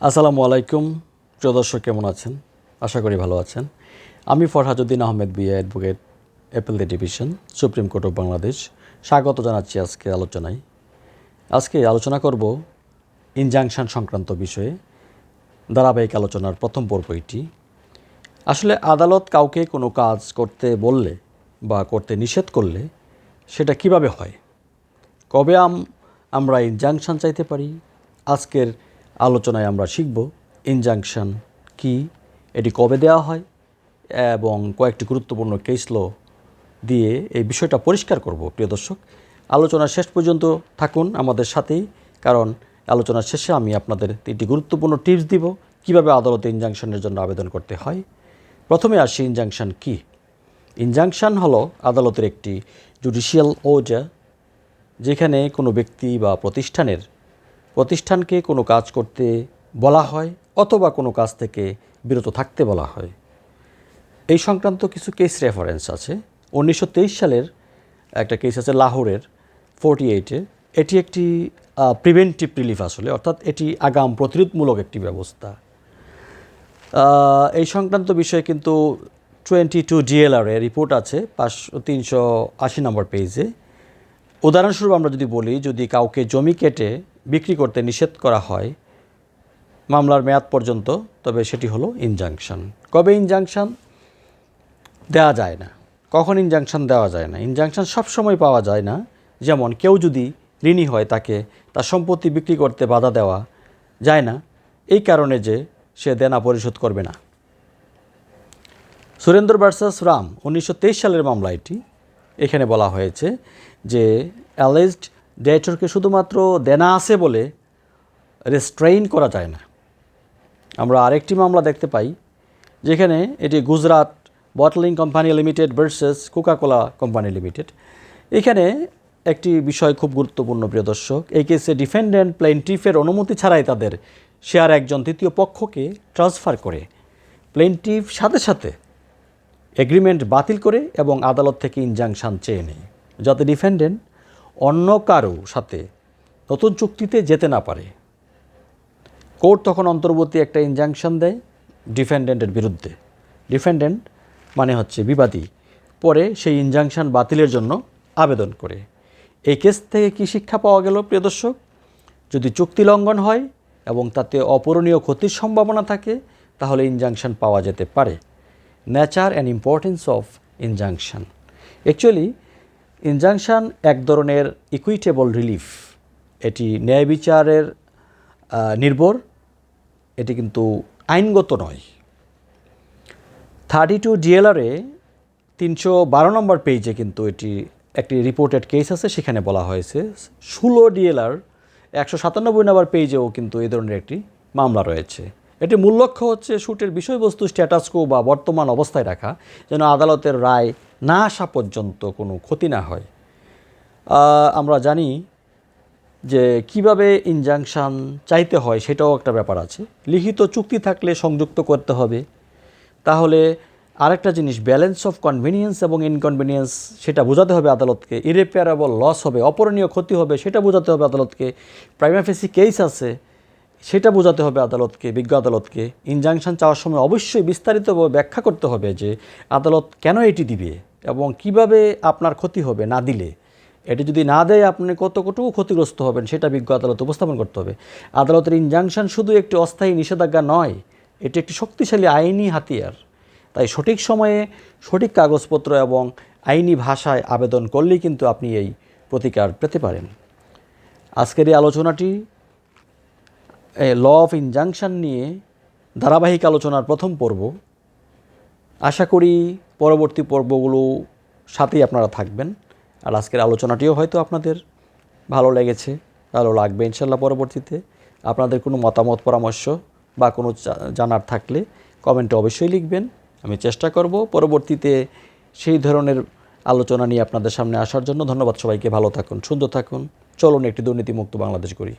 আসসালামু আলাইকুম। প্রিয় দর্শক, কেমন আছেন? আশা করি ভালো আছেন। আমি Farhazuddin Ahmed, BA advocate, appellate division, supreme court of Bangladesh. স্বাগত জানাচ্ছি আজকে আলোচনায়। আজকে আলোচনা করব ইনজাংশন সংক্রান্ত বিষয়ে, ধারাবাহিক আলোচনার প্রথম পর্ব এটি। আসলে আদালত কাউকে কোনো কাজ করতে বললে বা করতে নিষেধ করলে সেটা কীভাবে হয়? কবে আম, আমরা ইনজাংশন চাইতে পারি? আজকের আলোচনায় আমরা শিখব ইনজাংশন কি, এটি কবে দেওয়া হয় এবং কয়েকটি গুরুত্বপূর্ণ কেস ল দিয়ে এই বিষয়টা পরিষ্কার করব, প্রিয় দর্শক। আলোচনা শেষ পর্যন্ত থাকুন আমাদের সাথেই, কারণ আলোচনার শেষে আমি আপনাদের তিনটি গুরুত্বপূর্ণ টিপস দিব, কীভাবে আদালতে ইনজাংশনের জন্য আবেদন করতে হয়। প্রথমে আসি ইনজাংশন কি। ইনজাংশন হলো আদালতের একটি জুডিশিয়াল ওজা যেখানে কোনো ব্যক্তি বা প্রতিষ্ঠানের প্রতিষ্ঠানকে কোনো কাজ করতে বলা হয় অথবা কোনো কাজ থেকে বিরত থাকতে বলা হয়। এই সংক্রান্ত কিছু কেস রেফারেন্স আছে। উনিশশো তেইশ সালের একটা কেস আছে লাহোরের ফোরটি এইটে এটি একটি প্রিভেন্টিভ রিলিফ আসলে, অর্থাৎ এটি আগাম প্রতিরোধমূলক একটি ব্যবস্থা। এই সংক্রান্ত বিষয়ে কিন্তু টোয়েন্টি টু ডিএলআর এর রিপোর্ট আছে পাঁচশো তিনশো আশি নম্বর পেজে উদাহরণস্বরূপ আমরা যদি বলি, যদি কাউকে জমি কেটে বিক্রি করতে নিষেধ করা হয় মামলার মেয়াদ পর্যন্ত, তবে সেটি হলো ইনজাংশন কবে ইনজাংশন দেওয়া যায় না। কখন ইনজাংশন দেওয়া যায় না? ইনজাংশন সবসময় পাওয়া যায় না। যেমন কেউ যদি ঋণী হয় তাকে, তার সম্পত্তি বিক্রি করতে বাধা দেওয়া যায় না। এই কারণে যে সে দেনা পরিশোধ করবে না। সুরেন্দ্র ভার্সাস রাম, উনিশশো তেইশ সালের মামলা এটি। এখানে বলা হয়েছে যে অ্যালেজড ডেটরকে শুধুমাত্র দেনা আছে বলে রেস্ট্রেইন করা যায় না। আমরা আরেকটি মামলা দেখতে পাই, যেখানে এটি Gujarat bottling company limited versus Coca Cola company limited. এখানে একটি বিষয় খুব গুরুত্বপূর্ণ, প্রিয় দর্শক, এই কেসে ডিফেন্ডেন্ট প্লেনটিফের অনুমতি ছাড়াই তাদের শেয়ার একজন তৃতীয় পক্ষকে ট্রান্সফার করে। প্লেনটিফ সাথে সাথে এগ্রিমেন্ট বাতিল করে এবং আদালত থেকে ইনজাংশন চেয়ে নেয়, যাতে ডিফেন্ডেন্ট অন্য কারও সাথে নতুন চুক্তিতে যেতে না পারে। কোর্ট তখন অন্তর্বর্তী একটা ইনজাংশন দেয় ডিফেন্ডেন্টের বিরুদ্ধে। ডিফেন্ডেন্ট মানে হচ্ছে বিবাদী। পরে সেই ইনজাংশন বাতিলের জন্য আবেদন করে। এই কেস থেকে কি শিক্ষা পাওয়া গেল প্রিয় দর্শক? যদি চুক্তি লঙ্ঘন হয় এবং তাতে অপূরণীয় ক্ষতির সম্ভাবনা থাকে, তাহলে ইনজাংশন পাওয়া যেতে পারে। Nature and importance of injunction actually injunction এক ধরনের ইকুইটেবল রিলিফ এটি ন্যায় বিচারের নির্ভর। এটি কিন্তু আইনগত নয়। থার্টি টু ডিএলআরে তিনশো বারো নম্বর পেজে কিন্তু এটি একটি রিপোর্টেড কেস আছে, সেখানে বলা হয়েছে, ষোলো ডিএলআর একশো সাতানব্বই নম্বর পেজেও কিন্তু এই ধরনের একটি মামলা রয়েছে। এটি মূল লক্ষ্য হচ্ছে শ্যুটের বিষয়বস্তু স্ট্যাটাসকো বা বর্তমান অবস্থায় রাখা, যেন আদালতের রায় না আসা পর্যন্ত কোনো ক্ষতি না হয়। আমরা জানি যে কীভাবে ইনজাংশন চাইতে হয় সেটাও একটা ব্যাপার আছে। লিখিত চুক্তি থাকলে সংযুক্ত করতে হবে। তাহলে আরেকটা জিনিস ব্যালেন্স অফ কনভিনিয়েন্স এবং ইনকনভিনিয়েন্স সেটা বোঝাতে হবে আদালতকে। ইরেপেয়ারেবল লস হবে, অপরণীয় ক্ষতি হবে, সেটা বোঝাতে হবে আদালতকে। প্রাইমাফেসি কেস আছে। সেটা বোঝাতে হবে আদালতকে, বিজ্ঞ আদালতকে। ইনজাংশন চাওয়ার সময় অবশ্যই বিস্তারিতভাবে ব্যাখ্যা করতে হবে যে আদালত কেন এটি দিবে এবং কীভাবে আপনার ক্ষতি হবে না দিলে। এটি যদি না দেয়, আপনি কতটুকু ক্ষতিগ্রস্ত হবেন সেটা বিজ্ঞ আদালত উপস্থাপন করতে হবে। আদালতের ইনজাংশন শুধু একটি অস্থায়ী নিষেধাজ্ঞা নয়, এটি একটি শক্তিশালী আইনি হাতিয়ার। তাই সঠিক সময়ে সঠিক কাগজপত্র এবং আইনি ভাষায় আবেদন করলেই কিন্তু আপনি এই প্রতিকার পেতে পারেন। আজকের এই আলোচনাটি ল অফ ইনজাংশন নিয়ে ধারাবাহিক আলোচনার প্রথম পর্ব। আশা করি পরবর্তী পর্বগুলো সাথেই আপনারা থাকবেন। আর আজকের আলোচনাটিও হয়তো আপনাদের ভালো লেগেছে, ভালো লাগবে ইনশাল্লাহ পরবর্তীতে। আপনাদের কোনো মতামত, পরামর্শ বা কোনো জানার থাকলে কমেন্টে অবশ্যই লিখবেন। আমি চেষ্টা করব পরবর্তীতে সেই ধরনের আলোচনা নিয়ে আপনাদের সামনে আসার জন্য। ধন্যবাদ সবাইকে, ভালো থাকুন, সুন্দর থাকুন। চলুন একটি দুর্নীতিমুক্ত বাংলাদেশ করি